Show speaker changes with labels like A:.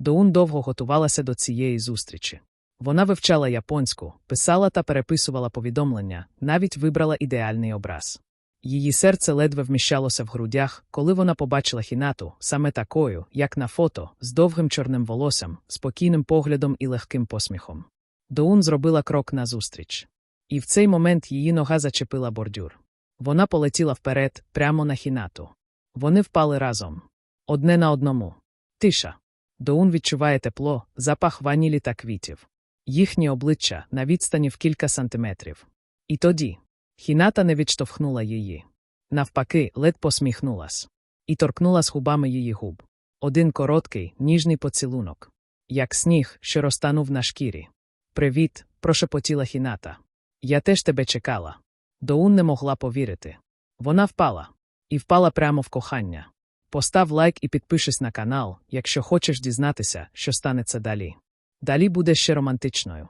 A: Доун довго готувалася до цієї зустрічі. Вона вивчала японську, писала та переписувала повідомлення, навіть вибрала ідеальний образ. Її серце ледве вміщалося в грудях, коли вона побачила хінату, саме такою, як на фото, з довгим чорним волоссям, спокійним поглядом і легким посміхом. Доун зробила крок назустріч. І в цей момент її нога зачепила бордюр. Вона полетіла вперед, прямо на хінату. Вони впали разом. Одне на одному. Тиша. Доун відчуває тепло, запах ванілі та квітів. Їхні обличчя на відстані в кілька сантиметрів. І тоді хіната не відштовхнула її. Навпаки, ледь посміхнулась. І торкнулась губами її губ. Один короткий, ніжний поцілунок. Як сніг, що розтанув на шкірі. Привіт, прошепотіла хіната. Я теж тебе чекала. Доун не могла повірити. Вона впала. І впала прямо в кохання. Постав лайк і підпишись на канал, якщо хочеш дізнатися, що станеться далі. Далі буде ще романтичною.